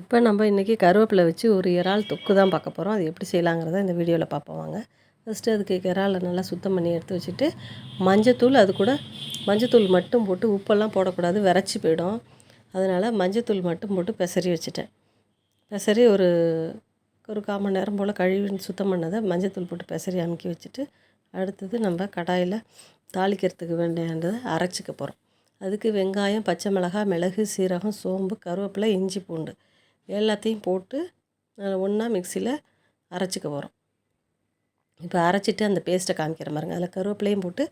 இப்போ நம்ம இன்றைக்கி கருவேப்பிலை வச்சு ஒரு இறால் தொக்கு தான் பார்க்க போகிறோம் அது எப்படி செய்யலாங்கிறத இந்த வீடியோவில் பார்ப்போம் வாங்க. ஃபஸ்ட்டு அதுக்கு இறாலை நல்லா சுத்தம் பண்ணி எடுத்து வச்சுட்டு மஞ்சத்தூள் அது கூட மஞ்சத்தூள் மட்டும் போட்டு உப்பெல்லாம் போடக்கூடாது விரைச்சி போயிடும். அதனால் மஞ்சத்தூள் மட்டும் போட்டு பெசரி வச்சுட்டேன். பெசரி ஒரு ஒரு கால் மணி நேரம் போல் கழுவி சுத்தம் பண்ணதை மஞ்சத்தூள் போட்டு பெசரி அமுக்கி வச்சுட்டு அடுத்தது நம்ம கடாயில் தாளிக்கிறதுக்கு வேண்டியதை அரைச்சிக்க போகிறோம் அதுக்கு வெங்காயம் பச்சை மிளகாய் மிளகு சீரகம் சோம்பு கருவேப்பிலை இஞ்சி பூண்டு எல்லாத்தையும் போட்டு ஒன்றா மிக்சியில் அரைச்சிக்க போகிறோம் இப்போ அரைச்சிட்டு அந்த பேஸ்ட்டை காமிக்கிற மாதிரிங்க அதில் கருவேப்பிலையும் போட்டு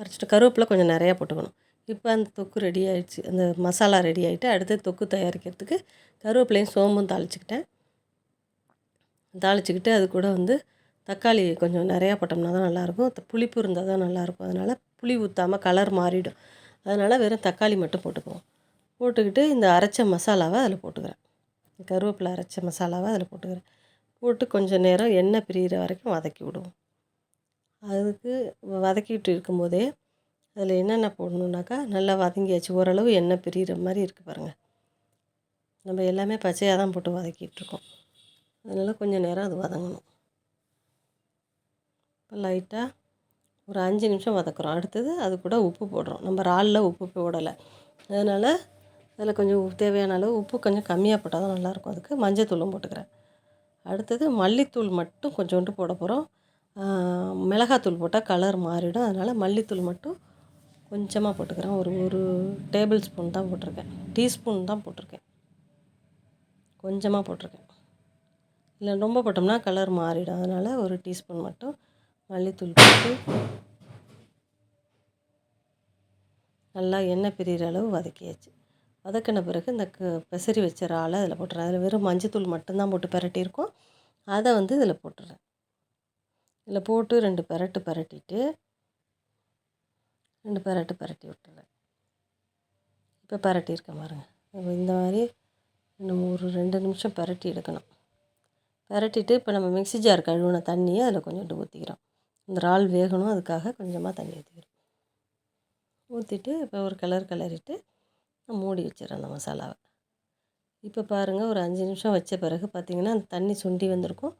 அரைச்சிட்டு கருவேப்பிலை கொஞ்சம் நிறையா போட்டுக்கணும். இப்போ அந்த தொக்கு ரெடி ஆகிடுச்சு அந்த மசாலா ரெடி ஆகிட்டு அடுத்து தொக்கு தயாரிக்கிறதுக்கு கருவேப்பிலையும் சோம்பும் தாளிச்சிக்கிட்டேன். தாளிச்சிக்கிட்டு அது கூட வந்து தக்காளி கொஞ்சம் நிறையா போட்டோம்னா தான் நல்லாயிருக்கும். புளிப்பு இருந்தால் தான் நல்லாயிருக்கும். அதனால் புளி ஊற்றாமல் கலர் மாறிடும். அதனால் வெறும் தக்காளி மட்டும் போட்டுக்குவோம். போட்டுக்கிட்டு இந்த அரைச்ச மசாலாவை அதில் போட்டுக்கிறேன். கருவேப்பிலை அரைச்ச மசாலாவை அதில் போட்டுக்கிறேன். போட்டு கொஞ்சம் நேரம் எண்ணெய் பிரிகிற வரைக்கும் வதக்கி விடுவோம். அதுக்கு வதக்கிட்டு இருக்கும்போதே அதில் என்னென்ன போடணுன்னாக்கா நல்லா வதங்கியாச்சு. ஓரளவு எண்ணெய் பிரிகிற மாதிரி இருக்குது பாருங்கள் நம்ம எல்லாமே பச்சையாக தான் போட்டு வதக்கிட்டுருக்கோம் அதனால் கொஞ்சம் நேரம் அது வதங்கணும். இப்போ லைட்டாக ஒரு அஞ்சு நிமிஷம் வதக்குறோம். அடுத்தது அது கூட உப்பு போடுறோம். நம்ம இறாலில் உப்பு போடலை. அதனால் அதில் கொஞ்சம் தேவையான அளவு உப்பு கொஞ்சம் கம்மியாக போட்டால் தான் நல்லாயிருக்கும். அதுக்கு மஞ்சத்தூளும் போட்டுக்கிறேன். அடுத்தது மல்லித்தூள் மட்டும் கொஞ்சோண்டு போட போகிறோம். மிளகாத்தூள் போட்டால் கலர் மாறிடும். அதனால் மல்லித்தூள் மட்டும் கொஞ்சமாக போட்டுக்கிறேன். ஒரு ஒரு டேபிள் ஸ்பூன் தான் போட்டிருக்கேன். டீஸ்பூன் தான் போட்டிருக்கேன். கொஞ்சமாக போட்டிருக்கேன். இல்லை ரொம்ப போட்டோம்னா கலர் மாறிடும். அதனால் ஒரு டீஸ்பூன் மட்டும் மல்லித்தூள் போட்டு நல்லா எண்ணெய் பிரிகிற அளவு வதக்கியாச்சு. வதக்கின பிறகு இந்த க பெசரி வச்ச இறாலை அதில் போட்டுறேன். அதில் வெறும் மஞ்சத்தூள் மட்டும்தான் போட்டு பரட்டியிருக்கோம். அதை வந்து இதில் போட்டுறேன். இதில் போட்டு ரெண்டு பெரட்டு பரட்டிட்டு ரெண்டு பெரட்டு பரட்டி விட்டுறேன். இப்போ பரட்டியிருக்கேன் பாருங்கள் இந்த மாதிரி இன்னும் ஒரு ரெண்டு நிமிஷம் பரட்டி எடுக்கணும். பரட்டிட்டு இப்போ நம்ம மிக்ஸி ஜார் கழுவின தண்ணியை அதில் கொஞ்சோண்டு ஊற்றிக்கிறோம் இந்த இறால் வேகணும் அதுக்காக கொஞ்சமாக தண்ணி ஊற்றிக்கிறோம் ஊற்றிட்டு இப்போ ஒரு கலர் கலரிட்டு மூடி வச்சிடறேன் அந்த மசாலாவை. இப்போ பாருங்கள் ஒரு அஞ்சு நிமிஷம் வச்ச பிறகு பார்த்திங்கன்னா அந்த தண்ணி சுண்டி வந்திருக்கும்.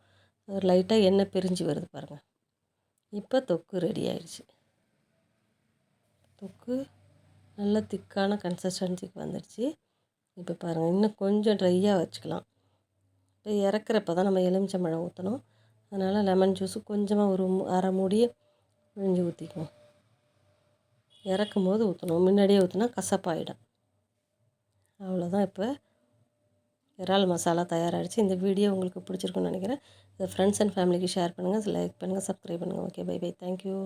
ஒரு லைட்டாக எண்ணெய் பிரிஞ்சு வருது பாருங்கள் இப்போ தொக்கு ரெடி ஆயிடுச்சு தொக்கு நல்ல திக்கான கன்சிஸ்டன்சிக்கு வந்துடுச்சு இப்போ பாருங்கள் இன்னும் கொஞ்சம் ட்ரையாக வச்சுக்கலாம். இப்போ இறக்குறப்ப தான் நம்ம எலுமிச்சம்பழம் ஊற்றணும் அதனால் லெமன் ஜூஸு கொஞ்சமாக ஒரு அரை மூடியை பிழிஞ்சு ஊற்றிக்குவோம் இறக்கும் போது ஊற்றணும் முன்னாடியே ஊற்றினா கசப்பாயிடும். அவ்வளோதான் இப்போ. இறால் மசாலா தயாராகிடுச்சு. இந்த வீடியோ உங்களுக்கு பிடிச்சிருக்குன்னு நினைக்கிறேன். இதை ஃப்ரெண்ட்ஸ் அண்ட் ஃபேமிலிக்கு ஷேர் பண்ணுங்கள் லைக் பண்ணுங்கள் சப்ஸ்கிரைப் பண்ணுங்கள் okay bye bye thank you